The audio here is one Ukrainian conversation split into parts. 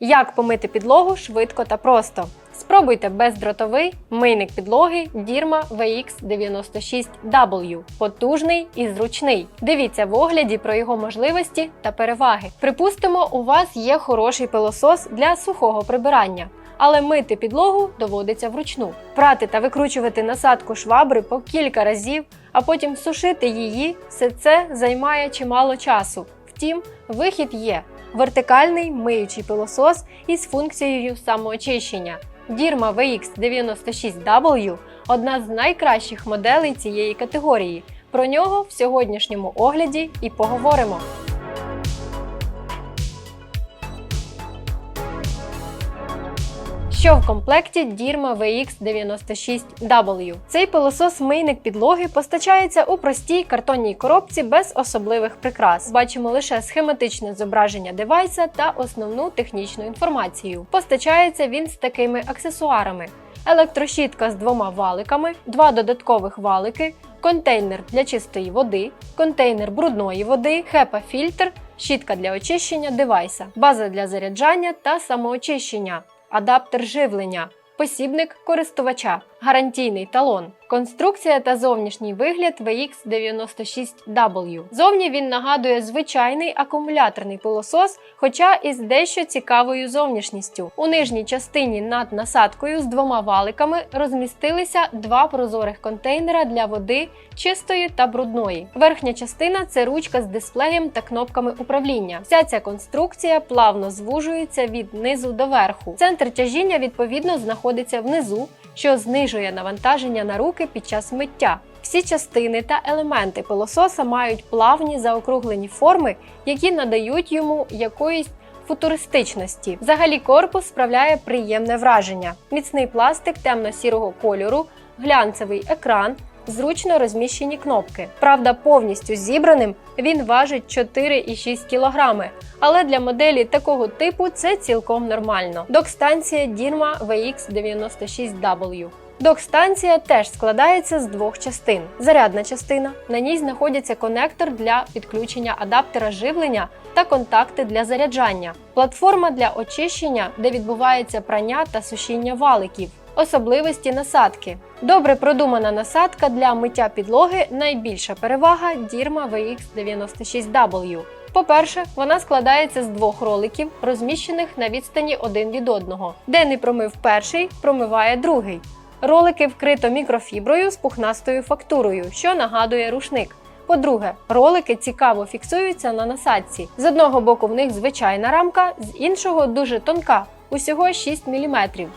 Як помити підлогу швидко та просто. Спробуйте бездротовий мийник підлоги Dirma VX96W. Потужний і зручний. Дивіться в огляді про його можливості та переваги. Припустимо, у вас є хороший пилосос для сухого прибирання. Але мити підлогу доводиться вручну. Прати та викручувати насадку швабри по кілька разів, а потім сушити її, все це займає чимало часу. Втім, вихід є вертикальний миючий пилосос із функцією самоочищення. Dirma VX96W одна з найкращих моделей цієї категорії. Про нього в сьогоднішньому огляді і поговоримо. Що в комплекті Dirma VX96W? Цей пилосос-мийник підлоги постачається у простій картонній коробці без особливих прикрас. Бачимо лише схематичне зображення девайса та основну технічну інформацію. Постачається він з такими аксесуарами: електрощітка з двома валиками, два додаткових валики, контейнер для чистої води, контейнер брудної води, хепа-фільтр, щітка для очищення девайса, база для заряджання та самоочищення адаптер живлення, посібник користувача, гарантійний талон, конструкція та зовнішній вигляд VX96W. Зовні він нагадує звичайний акумуляторний пилосос, хоча із дещо цікавою зовнішністю. У нижній частині над насадкою з двома валиками розмістилися два прозорих контейнера для води чистої та брудної. Верхня частина це ручка з дисплеєм та кнопками управління. Вся ця конструкція плавно звужується від низу до верху. Центр тяжіння відповідно знаходиться внизу, що знижує навантаження на руки під час миття. Всі частини та елементи пилососа мають плавні заокруглені форми, які надають йому якоїсь футуристичності. Взагалі корпус справляє приємне враження: міцний пластик темно-сірого кольору, глянцевий екран. Зручно розміщені кнопки. Правда, повністю зібраним він важить 4,6 кг, але для моделі такого типу це цілком нормально. Док-станція Dirma VX96W. Док-станція теж складається з двох частин. Зарядна частина. На ній знаходиться конектор для підключення адаптера живлення та контакти для заряджання, платформа для очищення, де відбувається прання та сушіння валиків. Особливості насадки. Добре продумана насадка для миття підлоги найбільша перевага Dirma VX96W. По-перше, вона складається з двох роликів, розміщених на відстані один від одного. Де не промив перший, промиває другий. Ролики вкрито мікрофіброю з пухнастою фактурою, що нагадує рушник. По-друге, ролики цікаво фіксуються на насадці. З одного боку в них звичайна рамка, з іншого дуже тонка. Усього 6 мм.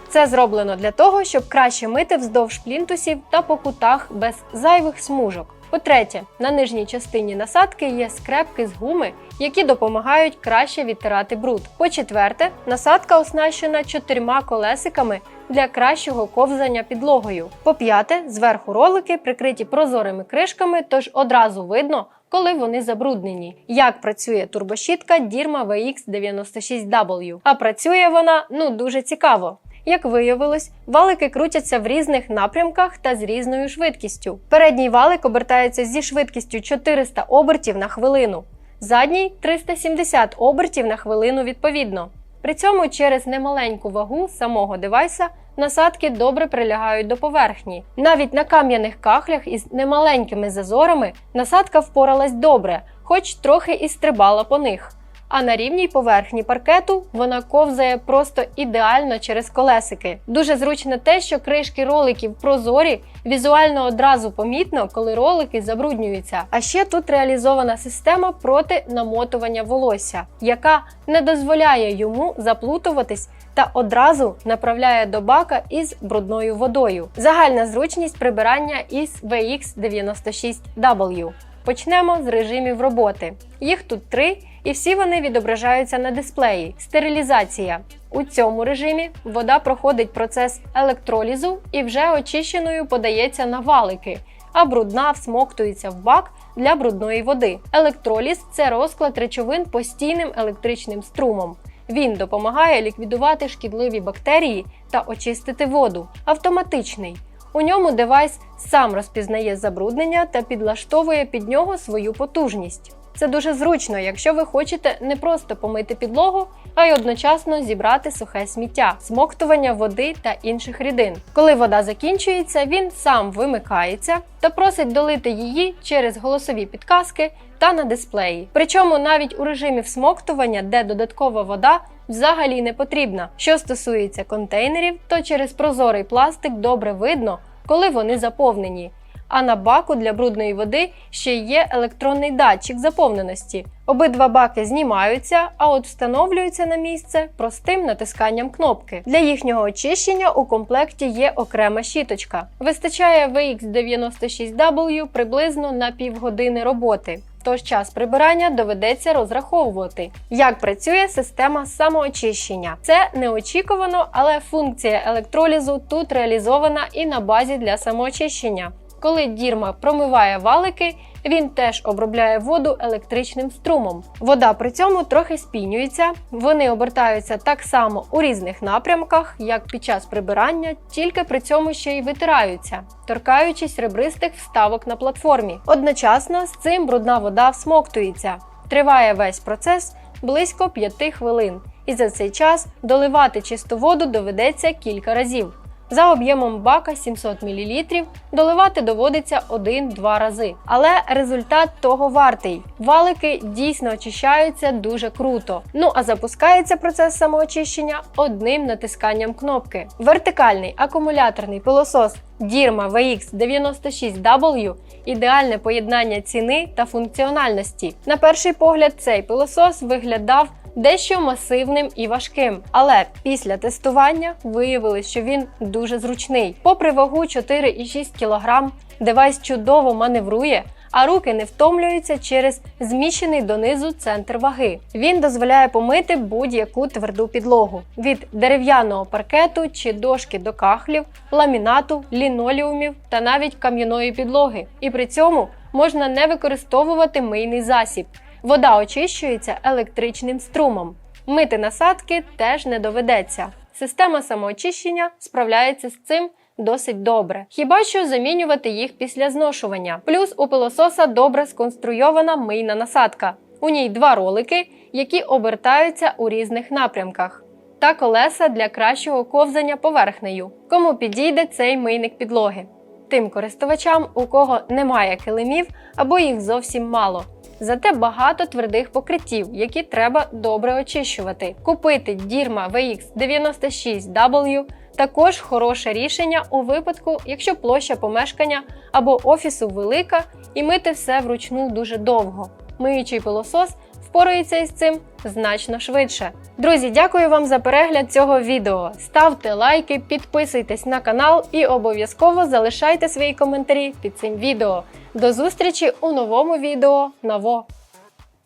Це зроблено для того, щоб краще мити вздовж плінтусів та по кутах без зайвих смужок. По-третє, на нижній частині насадки є скрепки з гуми, які допомагають краще відтирати бруд. По-четверте, насадка оснащена чотирма колесиками для кращого ковзання підлогою. По-п'яте, зверху ролики прикриті прозорими кришками, тож одразу видно, коли вони забруднені. Як працює турбощітка Dirma VX96W. А працює вона ну дуже цікаво. Як виявилось, валики крутяться в різних напрямках та з різною швидкістю. Передній валик обертається зі швидкістю 400 обертів на хвилину, задній 370 обертів на хвилину відповідно. При цьому через немаленьку вагу самого девайса насадки добре прилягають до поверхні. Навіть на кам'яних кахлях із немаленькими зазорами насадка впоралась добре, хоч трохи і стрибала по них. А на рівній поверхні паркету вона ковзає просто ідеально через колесики. Дуже зручно те, що кришки роликів прозорі, візуально одразу помітно, коли ролики забруднюються. А ще тут реалізована система проти намотування волосся, яка не дозволяє йому заплутуватись та одразу направляє до бака із брудною водою. Загальна зручність прибирання із VX96W. Почнемо з режимів роботи. Їх тут три, і всі вони відображаються на дисплеї. Стерилізація. У цьому режимі вода проходить процес електролізу і вже очищеною подається на валики, а брудна всмоктується в бак для брудної води. Електроліз це розклад речовин постійним електричним струмом. Він допомагає ліквідувати шкідливі бактерії та очистити воду. Автоматичний. У ньому девайс сам розпізнає забруднення та підлаштовує під нього свою потужність. Це дуже зручно, якщо ви хочете не просто помити підлогу, а й одночасно зібрати сухе сміття, смоктування води та інших рідин. Коли вода закінчується, він сам вимикається та просить долити її через голосові підказки та на дисплеї. Причому навіть у режимі всмоктування, де додаткова вода взагалі не потрібна. Що стосується контейнерів, то через прозорий пластик добре видно, коли вони заповнені. А на баку для брудної води ще є електронний датчик заповненості. Обидва баки знімаються, а от встановлюються на місце простим натисканням кнопки. Для їхнього очищення у комплекті є окрема щіточка. Вистачає VX96W приблизно на півгодини роботи. Тож час прибирання доведеться розраховувати. Як працює система самоочищення? Це неочікувано, але функція електролізу тут реалізована і на базі для самоочищення. Коли дірма промиває валики, він теж обробляє воду електричним струмом. Вода при цьому трохи спінюється, вони обертаються так само у різних напрямках, як під час прибирання, тільки при цьому ще й витираються, торкаючись ребристих вставок на платформі. Одночасно з цим брудна вода всмоктується. Триває весь процес близько 5 хвилин, і за цей час доливати чисту воду доведеться кілька разів. За об'ємом бака 700 мл доливати доводиться 1-2 рази. Але результат того вартий. Валики дійсно очищаються дуже круто. Ну а запускається процес самоочищення одним натисканням кнопки. Вертикальний акумуляторний пилосос Dirma VX96W ідеальне поєднання ціни та функціональності. На перший погляд, цей пилосос виглядав дещо масивним і важким, але після тестування виявилось, що він дуже зручний. Попри вагу 4,6 кг, девайс чудово маневрує. А руки не втомлюються через зміщений донизу центр ваги. Він дозволяє помити будь-яку тверду підлогу від дерев'яного паркету чи дошки до кахлів, ламінату, лінолеумів та навіть кам'яної підлоги. І при цьому можна не використовувати мийний засіб. Вода очищується електричним струмом. Мити насадки теж не доведеться. Система самоочищення справляється з цим досить добре. Хіба що замінювати їх після зношування. Плюс у пилососа добре сконструйована мийна насадка. У ній два ролики, які обертаються у різних напрямках, та колеса для кращого ковзання поверхнею. Кому підійде цей мийник підлоги? Тим користувачам, у кого немає килимів або їх зовсім мало. Зате багато твердих покриттів, які треба добре очищувати. Купити Dirma VX96W також хороше рішення у випадку, якщо площа помешкання або офісу велика і мити все вручну дуже довго. Миючий пилосос впорається із цим значно швидше. Друзі, дякую вам за перегляд цього відео. Ставте лайки, підписуйтесь на канал і обов'язково залишайте свої коментарі під цим відео. До зустрічі у новому відео. Наво!